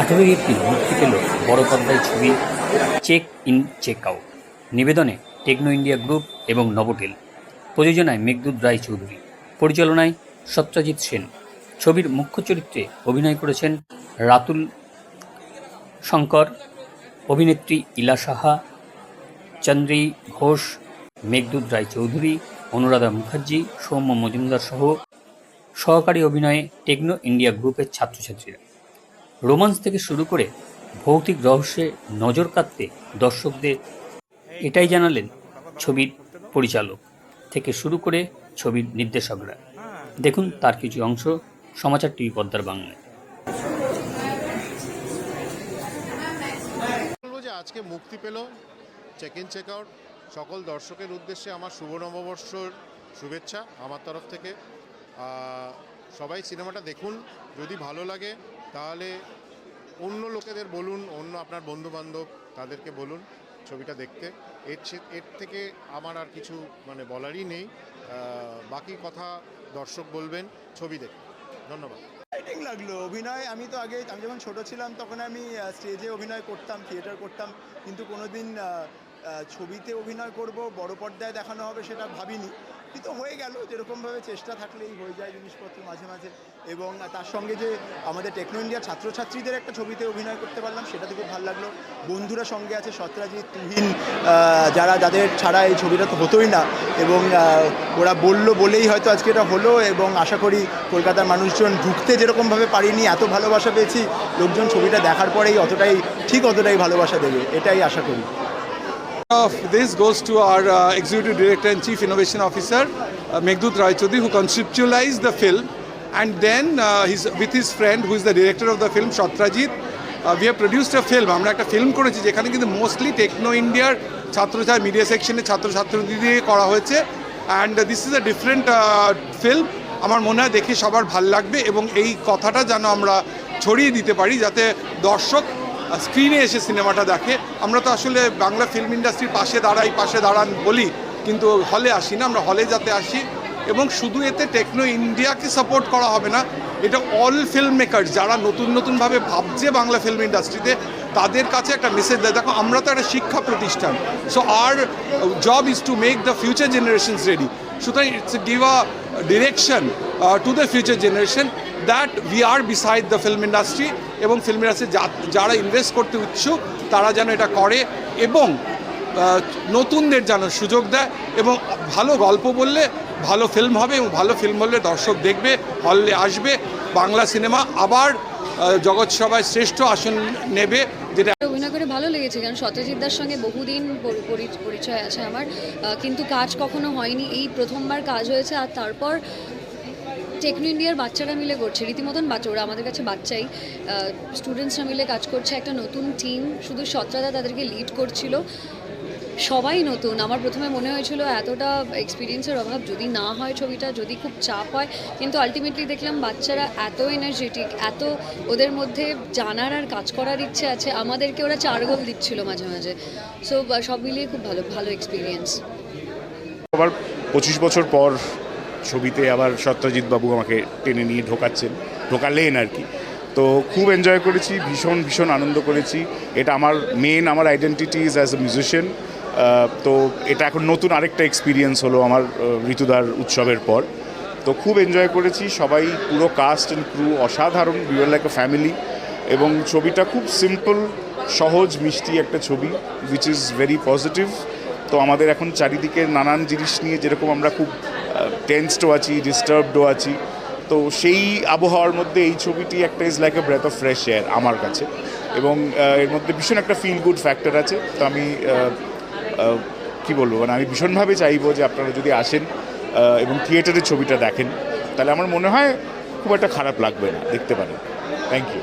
আঠেরোই এপ্রিল মুক্তি পেল বড় পর্দায় ছবি চেক ইন, চেক আউট। নিবেদনে টেকনো ইন্ডিয়া গ্রুপ এবং নবটেল। প্রযোজনায় মেঘদূত রায় চৌধুরী পরিচালনায় সত্যজিৎ সেন। ছবির মুখ্য চরিত্রে অভিনয় করেছেন রাতুল শঙ্কর, অভিনেত্রী ইলা সাহা, চন্দ্রী ঘোষ, মেঘদূত রায় চৌধুরী অনুরাধা মুখার্জি, সৌম্য মজুমদার সহ সহকারী অভিনয়ে টেকনো ইন্ডিয়া গ্রুপের ছাত্রছাত্রীরা। রোমান্স থেকে শুরু করে ভৌতিক রহস্যে নজর কাটতে দর্শকদের এটাই জানালেন ছবির পরিচালক থেকে শুরু করে ছবির নির্দেশকরা। দেখুন তার কিছু অংশ সমাচার টিভি পদ্মার বাংলায়। আজকে মুক্তি পেল চেক ইন চেক আউট সকল দর্শকের উদ্দেশ্যে আমার শুভ নববর্ষর শুভেচ্ছা আমার তরফ থেকে। সবাই সিনেমাটা দেখুন। যদি ভালো লাগে, তাহলে অন্য লোকেদের বলুন, অন্য আপনার বন্ধু বান্ধব তাদেরকে বলুন ছবিটা দেখতে। এর এর থেকে আমার আর কিছু মানে বলারই নেই। বাকি কথা দর্শক বলবেন, ছবি দেখে ধন্যবাদ। এক্সাইটিং লাগল, অভিনয়। আমি তো আগে, আমি যখন ছোট ছিলাম, তখন আমি স্টেজে অভিনয় করতাম থিয়েটার করতাম। কিন্তু কোনোদিন ছবিতে অভিনয় করব, বড় পর্দায় দেখানো হবে সেটা ভাবিনি। কিন্তু হয়ে গেল, যেরকমভাবে চেষ্টা থাকলেই হয়ে যায় জিনিসপত্র মাঝে মাঝে। এবং তার সঙ্গে যে আমাদের টেকনো ইন্ডিয়ার ছাত্রছাত্রীদের একটা ছবিতে অভিনয় করতে পারলাম সেটাতে খুব ভালো লাগল। বন্ধুরা সঙ্গে আছে সত্রাজিৎ তুহিন যারা, যাদের ছাড়া এই ছবিটা তো হতোই না। এবং ওরা বলল বলেই হয়তো আজকে এটা হলো এবং আশা করি কলকাতার মানুষজন ঢুকতে যেরকমভাবে পারিনি, এত ভালোবাসা পেয়েছি, লোকজন ছবিটা দেখার পরেই অতটাই, ঠিক অতটাই ভালোবাসা দেবে, এটাই আশা করি। Of this goes to our uh, executive director and chief innovation officer uh, Meghdut Rai who conceptualized the film and then uh, his, with his friend who is the director of the film Shatrajit uh, we have produced a film আমরা একটা film করেছি যেখানে কিন্তু mostly techno ইন্ডিয়ার ছাত্রছাত্রী media সেকশনে ছাত্রছাত্রী দিয়ে করা হয়েছে and this is a different film আমার মনে হয় দেখে সবার ভালো লাগবে এবং এই কথাটা যেন আমরা ছড়িয়ে দিতে পারি যাতে দর্শক স্ক্রিনে এসে সিনেমাটা দেখে। আমরা তো আসলে বাংলা ফিল্ম ইন্ডাস্ট্রির পাশে দাঁড়াই, পাশে দাঁড়ান বলি, কিন্তু হলে আসি না। আমরা হলে যাতে আসি এবং শুধু এতে টেকনো ইন্ডিয়াকে সাপোর্ট করা হবে না, এটা অল ফিল্ম মেকার যারা নতুন নতুনভাবে ভাবছে বাংলা ফিল্ম ইন্ডাস্ট্রিতে তাদের কাছে একটা মেসেজ দেয়। দেখো, আমরা তো একটা শিক্ষা প্রতিষ্ঠান so our job is to make the future generations ready সুতরাং it's give a direction to the future generation that we are beside the film industry এবং ফিল্ম ইন্ডাস্ট্রি যারা ইনভেস্ট করতে ইচ্ছুক, তারা যেন এটা করে এবং নতুনদের যেন সুযোগ দেয় এবং ভালো গল্প বললে ভালো ফিল্ম হবে এবং ভালো ফিল্ম হলে দর্শক দেখবে, হলে আসবে, বাংলা সিনেমা আবার জগৎ সভায় শ্রেষ্ঠ আসন নেবে, যেটা অভিনয় করে ভালো লেগেছে, কারণ সত্যজিৎদার সঙ্গে বহুদিন পরি- পরি- পরিচয় আছে আমার। কিন্তু কাজ কখনো হয়নি। এই প্রথমবার কাজ হয়েছে আর তারপর টেকনো ইন্ডিয়ার বাচ্চারা মিলে করছে, রীতিমতন বাচ্চা, ওরা আমাদের কাছে বাচ্চাই। স্টুডেন্টসরা মিলে কাজ করছে, একটা নতুন টিম শুধু সত্রাদা তাদেরকে লিড করছিল। সবাই নতুন। আমার প্রথমে মনে হয়েছিল এতটা এক্সপিরিয়েন্সের অভাব, যদি না হয় ছবিটা, যদি খুব চাপ হয়, কিন্তু আলটিমেটলি দেখলাম বাচ্চারা এত এনার্জেটিক এত ওদের মধ্যে জানার আর কাজ করার ইচ্ছে আছে, আমাদেরকে ওরা চার গোল দিচ্ছিল মাঝে মাঝে। সো সব মিলিয়ে খুব ভালো ভালো এক্সপিরিয়েন্স আবার পঁচিশ বছর পর ছবিতে আবার সত্যজিৎ বাবু আমাকে টেনে নিয়ে ঢোকাচ্ছেন, ঢোকালেন আর কি। তো খুব এনজয় করেছি, ভীষণ ভীষণ আনন্দ করেছি। এটা আমার মেন আমার identity is as a musician তো এটা এখন নতুন আরেকটা এক্সপিরিয়েন্স হলো আমার ঋতুদার উৎসবের পর। তো খুব এনজয় করেছি, সবাই পুরো কাস্ট অ্যান্ড ক্রু অসাধারণ we were like a family এবং ছবিটা খুব সিম্পল সহজ, মিষ্টি একটা ছবি উইচ ইজ ভেরি পজিটিভ তো আমাদের এখন চারিদিকে নানান জিনিস নিয়ে যেরকম আমরা খুব টেন্সডও আছি ডিস্টার্বডও আছি। তো সেই আবহাওয়ার মধ্যে এই ছবিটি একটা is like a breath of fresh air আমার কাছে। এবং এর মধ্যে ভীষণ একটা ফিল গুড ফ্যাক্টর আছে। তো আমি কি বলব মানে আমি ভীষণভাবে চাইব যে আপনারা যদি আসেন এবং থিয়েটারে ছবিটা দেখেন, তাহলে আমার মনে হয় খুব একটা খারাপ লাগবে না, দেখতে পারেন। Thank you